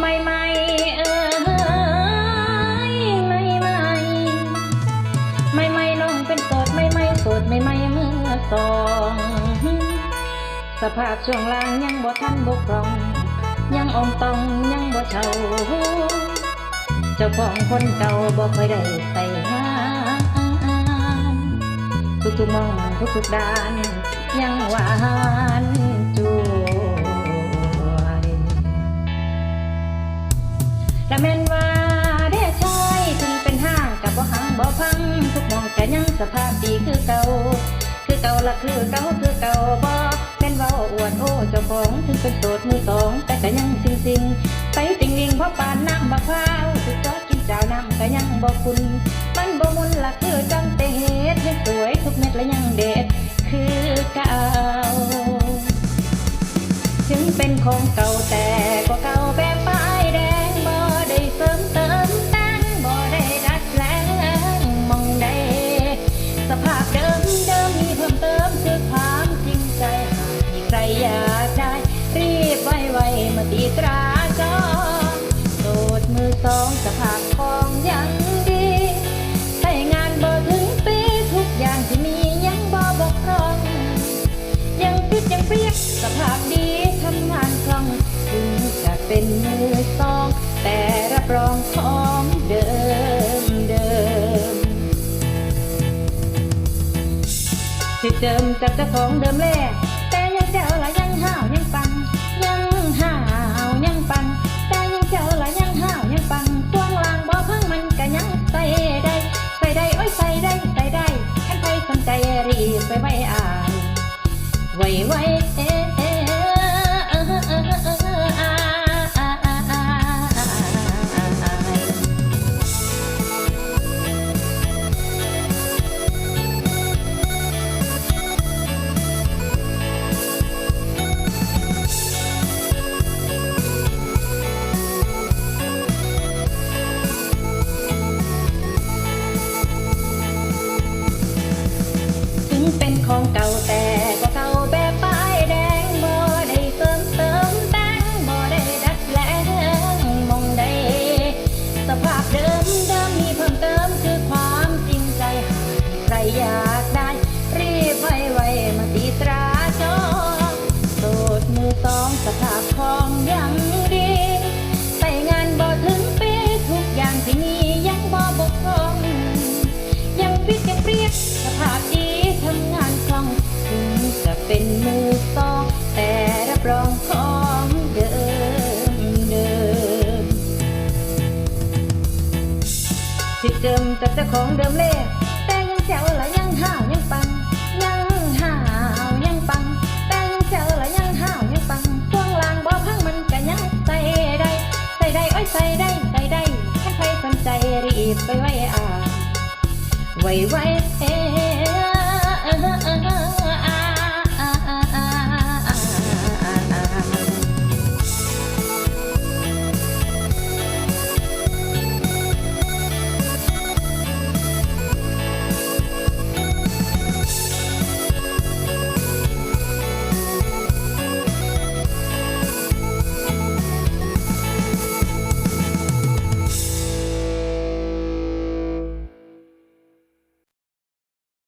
ไม่ไม่เอ้ยไม่ไม่ไม่ไม่น้องเป็นโสดไม่ไม่โสดไม่ไม่เมื่อสอง สภาพช่วงล่างยังบ่ทันบกพร่อง ยังอมตองยังบ่เช่าเจ้าของคนเก่าบ่เคยได้ใส่งานทุกๆมองทุกๆด้านยังหวาน สภาพดีคือเก่าคือเก่าละคือเก่าคือเก่าบ่เป็นเว้าอวดโอ้เจ้าของถึงเป็นโสดมือสองแต่ก็ยังจริงจริงไปติงลิงเพราะปานน้ำมะพร้าวสุดจอกินเจ้าน้ำก็ยังบ่คุณมันบ่มุนละคือจังแต่เฮ็ดให้สวยทุกเม็ดและยังเด็ดคือเก่าถึงเป็นของเก่าแต่ก็เก่าแบบป้า รอยากได้ รีบไว้ไว้มาตีตราจองโสดมือสองสภาพของยังดีใช้งานบ่ถึงปีทุกอย่างที่มียังบ่บกพร่อง ยังฟิตยังเปรียกสภาพดีทำงานคล่องถึงจะเป็นมือสอง แต่รับรองของเดิมเดิมที่เดิมจากเจ้าของเดิมแลแไว้ เป็นมือสองแต่รับรองของเดิมเดิมที่เดิมจากเจ้าของเดิมเล่แต่ยังเจ้าละยังห้าวยังปัง ยังห้าวยังปัง แต่ยังเจ้าละยังห้าวยังปังช่วงล่างบ่พังมันก็ยังใส่ได้ใส่ได้โอ้ยใส่ได้ใส่ได้ถ้าใครสนใจรีบไปไว้อ่าไว้ไว้